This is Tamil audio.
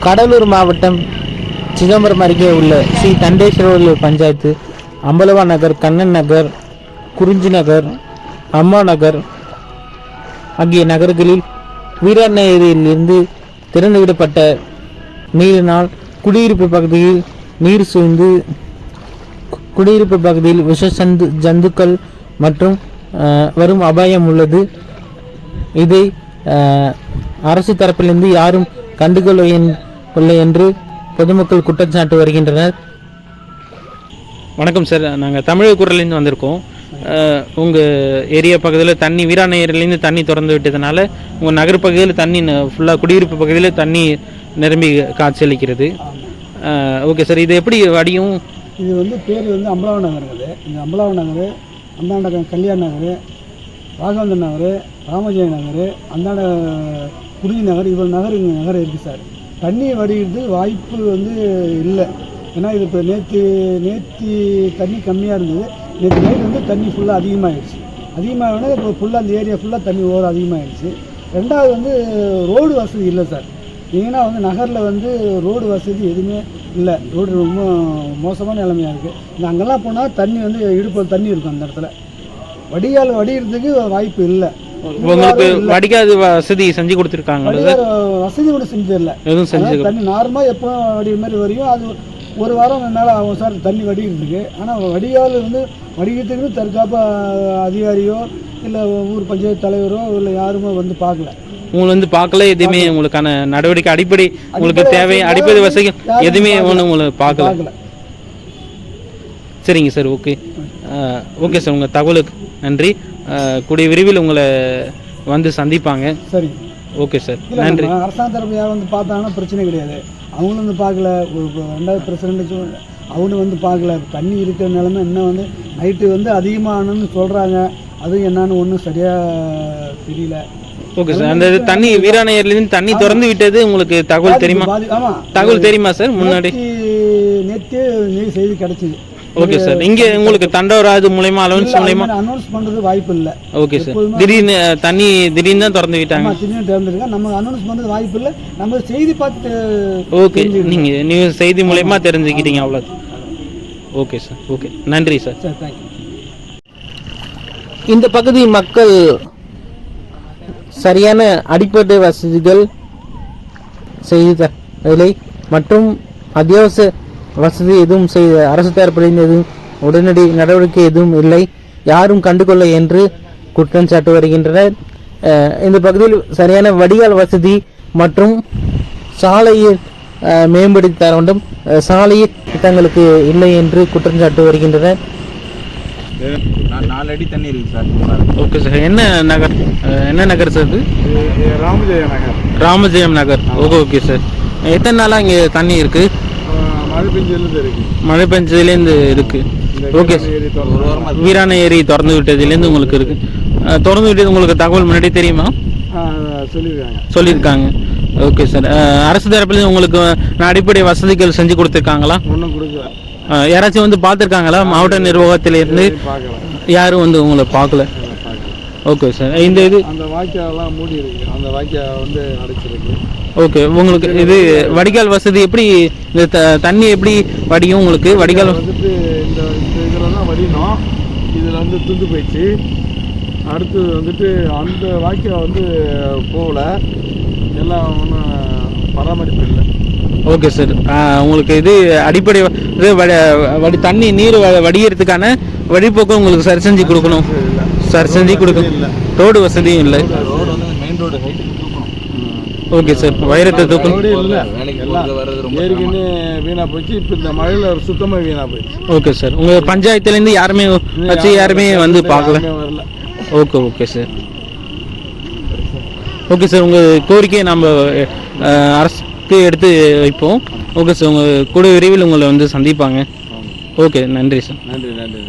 கடலூர் மாவட்டம் சிதம்பரம் அருகே உள்ள ஸ்ரீ தண்டேஸ்வரர் பஞ்சாயத்து அம்பலவா நகர் கண்ணன் நகர் குறிஞ்சி நகர் அம்மா நகர் ஆகிய நகர்களில் வீராநேரியிலிருந்து திறந்துவிடப்பட்ட நீரினால் குடியிருப்பு பகுதியில் நீர் சூழ்ந்து கு- குடியிருப்பு பகுதியில் விஷ சந்து ஜந்துக்கள் மற்றும் வரும் அபாயம் உள்ளது. இதை அரசு தரப்பிலிருந்து யாரும் கண்டுகொள்ள என்று பொதுமக்கள் குற்றச்சாட்டு வருகின்றனர். வணக்கம் சார். நாங்கள் தமிழக குரல்லேருந்து வந்திருக்கோம். உங்கள் ஏரியா பகுதியில் தண்ணி வீராண ஏரியிலேருந்து தண்ணி திறந்து விட்டதுனால உங்கள் நகர் பகுதியில் தண்ணி ஃபுல்லாக குடியிருப்பு பகுதியில் தண்ணி நிரம்பி காட்சியளிக்கிறது. Okay sir. இது எப்படி வடியும்? இது வந்து பேர் வந்து அம்பலாவ நகர் இது இந்த அம்பலாவ நகர் அந்தாண்ட கல்யாண நகர் ராகவேந்திர நகர் ராமஜெய நகர் அந்தாண்ட குறிஞ்சி நகர் இவ்வளோ நகர் இங்கே நகர் இருக்குது சார். தண்ணி வடிகிறது வாய்ப்பு வந்து இல்லை. ஏன்னா இது இப்போ நேற்று நேற்று தண்ணி கம்மியாக இருந்தது. நேற்று நைட் வந்து தண்ணி ஃபுல்லாக அதிகமாகிடுச்சு அதிகமாகனா இப்போ ஃபுல்லாக அந்த ஏரியா ஃபுல்லாக தண்ணி ஓவர் அதிகமாகிடுச்சு ரெண்டாவது வந்து ரோடு வசதி இல்லை சார். ஏன்னா வந்து நகரில் வந்து ரோடு வசதி எதுவுமே இல்லை. ரோடு ரொம்ப மோசமான நிலைமையாக இருக்குது இந்த அங்கெல்லாம் போனால் தண்ணி வந்து இடுப்பு தண்ணி இருக்கும் அந்த இடத்துல. வடிகால் வடிகிறதுக்கு வாய்ப்பு இல்லை. உங்களுக்கு வடிகாது வசதி செஞ்சு வடிகால் வசதி ஒன்றும் செஞ்சதில்லை. எதுவும் செஞ்சு தண்ணி நார்மலாக எப்போ வடிகிற மாதிரி வரையும் அது ஒரு வாரம் மேலே ஆகும் சார் தண்ணி வடிகிறதுக்கு. ஆனால் வடிகால் வந்து வடிகிறதுக்கு தற்காப்பு அதிகாரியோ இல்லை ஊர் பஞ்சாயத்து தலைவரோ இல்லை யாருமே வந்து பார்க்கல. உங்களை வந்து பார்க்கல எதுவுமே உங்களுக்கான நடவடிக்கை அடிப்படை உங்களுக்கு தேவை அடிப்படை வசதி எதுவுமே ஒன்று உங்களை பார்க்கல. சரிங்க சார் ஓகே. ஓகே சார் உங்கள் தகவலுக்கு நன்றி. கூடிய விரைவில் உங்களை வந்து சந்திப்பாங்க. சரி. Okay sir. நன்றி. அரசாங்க தரப்பு யாரும் வந்து பார்த்தாங்கன்னா பிரச்சனை கிடையாது. அவங்களும் வந்து பார்க்கல. ஒரு ரெண்டாவது பிரசிடண்ட் அவனும் வந்து பார்க்கல. தண்ணி இருக்கிற நிலமை இன்னும் வந்து நைட்டு வந்து அதிகமானு சொல்கிறாங்க அதுவும் என்னன்னு ஒன்றும் சரியாக தெரியல. Okay sir. அந்த தண்ணி வீராண ஏரியிலேருந்து தண்ணி திறந்து விட்டது உங்களுக்கு தகவல் தெரியுமா? தகவல் தெரியுமா சார்? முன்னாடி. நேற்று நேற்று செய்தி கிடச்சிது. ஓகே சார் இங்கே உங்களுக்கு தண்டவராஜ் மூலயமா அலவன்ஸ் மூலயமா? அனௌன்ஸ் பண்ணுறது வாய்ப்பு இல்லை. ஓகே சார் திடீர்னு தண்ணி திடீர்னு தான் திறந்து விட்டாங்க. திடீர்னு திறந்துருக்கேன் நம்ம அனௌன்ஸ் பண்ணுறது வாய்ப்பு இல்லை. நம்ம செய்தி பார்த்து ஓகே நீங்கள் நியூஸ் செய்தி மூலயமா தெரிஞ்சுக்கிட்டீங்க அவ்வளோ ஓகே சார் ஓகே நன்றி சார் இந்த பகுதி மக்கள் சரியான அடிப்படை வசதிகள் செய்து தரவில்லை மற்றும் அத்தியாவசிய வசதி எதுவும் செய்த அரசு தரப்பிலிருந்து எதுவும் உடனடி நடவடிக்கை எதுவும் இல்லை. யாரும் கண்டுகொள்ள என்று குற்றம் சாட்டு வருகின்றனர். இந்த பகுதியில் சரியான வடிகால் வசதி மற்றும் சாலையை மேம்படுத்தி தர வேண்டும். அஹ், சாலை திட்டங்களுக்கு இல்லை என்று குற்றம் சாட்டு வருகின்றனர். நான் நாலு அடி தண்ணி இருக்கு சார். Okay sir. என்ன நகர் என்ன நகர் சார் இது? Ramajaya Nagar. Ramajayam Nagar. Okay okay sir. எத்தனை நாளாக இங்கே தண்ணி இருக்கு? மழை பெஞ்சதுலேருந்து இருக்கு. மழை பெஞ்சதுலேருந்து இருக்கு. ஓகே சார் ஏரி திறந்து விட்டதுலேருந்து உங்களுக்கு இருக்கு. அஹ், திறந்து விட்டது உங்களுக்கு தகவல் முன்னாடி தெரியுமா? சொல்லியிருக்காங்க. சொல்லியிருக்காங்க. ஓகே சார் அரசு தரப்புலேருந்து உங்களுக்கு நான் அடிப்படை வசதிகள் செஞ்சு கொடுத்துருக்காங்களா? ஒன்றும் கொடுக்கல. அஹ், யாராச்சும் வந்து பார்த்துருக்காங்களா? மாவட்ட நிர்வாகத்திலிருந்து? யாரும் வந்து உங்களை பார்க்கல. பார்க்கல. ஓகே சார் இந்த இது அந்த வாய்க்காலாம் மூடி இருக்கு அந்த வாய்க்கா வந்து அடைச்சிருக்கு. ஓகே உங்களுக்கு இது வடிகால் வசதி எப்படி இந்த தண்ணி எப்படி வடியும் உங்களுக்கு? வடிகால் வந்துட்டு இந்த இந்த இதில் தான் வடினோம் இதில் வந்து துண்டு போயிடுச்சு. அடுத்தது வந்துட்டு அந்த வாய்க்கா வந்து போகல. எல்லாம் ஒன்றும் பராமரிப்பு இல்லை. Okay sir. உங்களுக்கு இது அடிப்படை இது வட- தண்ணி நீர் வ- வடிகிறதுக்கான வழிபோக்கு உங்களுக்கு சரி செஞ்சு கொடுக்கணும். சரி செஞ்சு கொடுக்கணும். ரோடு வசதியும் இல்லை. ரோடு வந்து மெயின் ரோடு ஓகே சார். வைரத்தை எல்லாம் ஏற்கனவே வீணாக போச்சு. இப்போ இந்த மழையில் சுத்தமாக வீணாக போயிடுச்சு. Okay sir. உங்கள் பஞ்சாயத்துலேருந்து யாருமே வச்சு யாருமே வந்து பார்க்கல. Okay okay sir. Okay sir உங்கள் கோரிக்கையை நம்ம அரசுக்கு எடுத்து வைப்போம். ஓகே சார் உங்கள் கூட விரைவில் உங்களை வந்து சந்திப்பாங்க. ஓகே நன்றி சார். நன்றி.